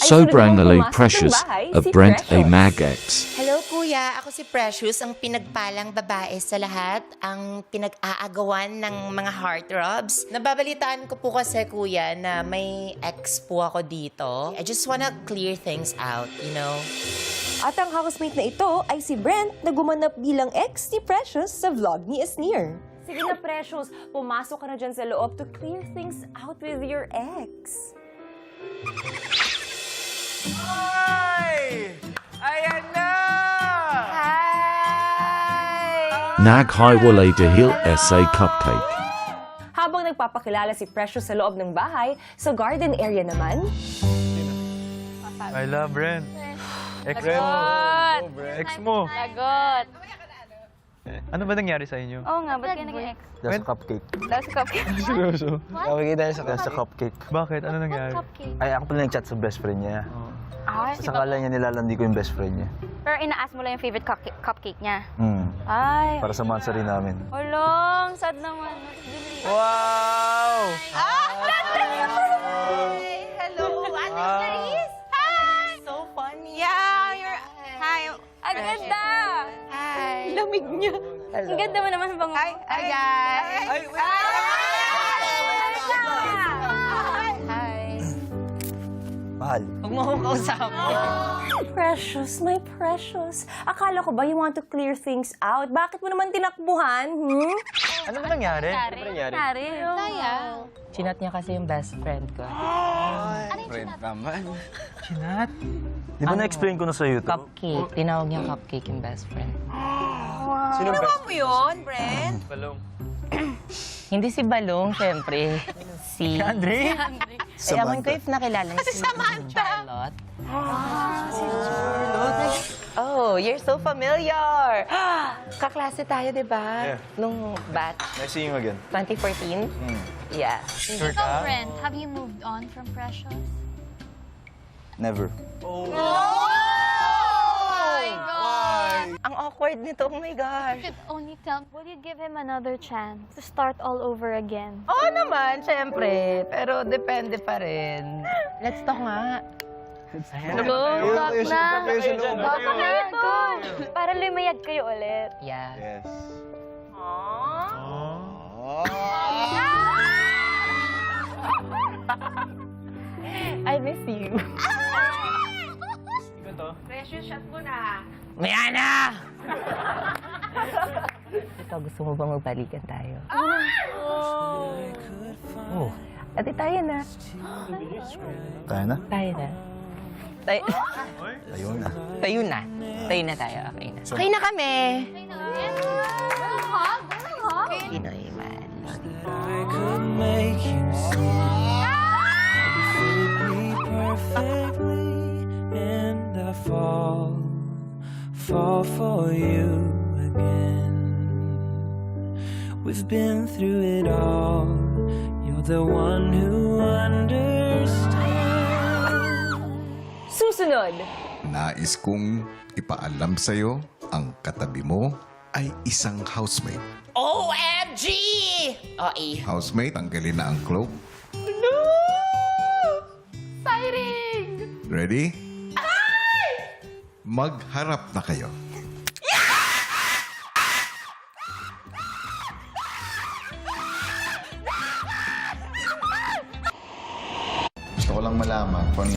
Sobrang precious of Brent A. Magex. Hello kuya, ako si Precious, ang pinagpalang babae sa lahat, ang pinag-aagawan ng mga heartthrobs. Nababalitaan ko po kasi kuya na may ex po ako dito. I just wanna clear things out, you know? At ang housemate na ito ay si Brent na gumanap bilang ex ni Precious sa vlog ni Esnir. Sige na, Precious. Pumasok ka na dyan sa loob to clear things out with your ex. Naghiwalay dahil SA Cupcake. Habang nagpapakilala si Precious sa loob ng bahay, sa garden area naman, I love Brent. Ex mo. Lagot! Ex mo. Lagot! Ano ba nangyari sa inyo? Oo nga, ba't kayo naging ex? Dahil sa cupcake. Dahil sa cupcake. Seryoso? Sa, dahil sa cupcake. Bakit? Ano nangyari? Ay, ako pala nag-chat sa best friend niya. Ay, Sa kala niya nilalandi ko yung best friend niya. Pero inaas mo lang yung favorite cupcake, cupcake niya. Hmm. Ay. Para sa mansari namin. Ulong, sad naman. Wow! Hello, Ate Clarice! Hi! So fun. Yeah, you're... Hi. Ang ganda! Hi. lamig niya. Ang ganda mo naman bang... Hi, hi guys! Ay, Hi. Mahal. Precious, my precious. Akala ko ba you want to clear things out? Bakit mo naman tinakbuhan, hmm? Ano ba nangyari? Nangyari. Nangyari. Sayang. Chinat niya kasi yung best friend ko. Chinat? Di ba na-explain ko na sa YouTube? Cupcake. Tinawag niya cupcake yung best friend. Sino best? mo yun, Brent? Balong. Hindi si Balong, syempre. Si... Andre? Eh, aman ko if nakilala niya si Charlotte. Oh, you're so familiar. Kaklase tayo, di ba? Yeah. Nung bat, Nice seeing you again. 2014. Yeah. Sure Ikaw, ka? Brent, have you moved on from Precious? Never. Oh my God! Ang awkward nito, oh my gosh. You could only tell, will you give him another chance to start all over again? Oo naman, syempre. Pero depende pa rin. Let's talk nga. Go, talk na! Talk na, go! Para lumayag kayo ulit. Yeah. Yes. I miss you. Mayana! Ikaw, gusto mo ba magbalikan tayo? Oh. Ate, tayo na. Kaya na? Tayo na. Tayo, Ayun na. tayo na. Tayo na tayo. Okay na. Okay na kami. Pinoy man. I could make you see me perfectly, and I fall, fall for you again. We've been through it all. You're the one who understands. Susunod, Nais kong ipaalam sa'yo, ang katabi mo ay isang housemate. OMG! OE. Housemate, tanggalin na ang cloak. Exciting! Ready? Magharap na kayo. Gusto ko lang malaman kung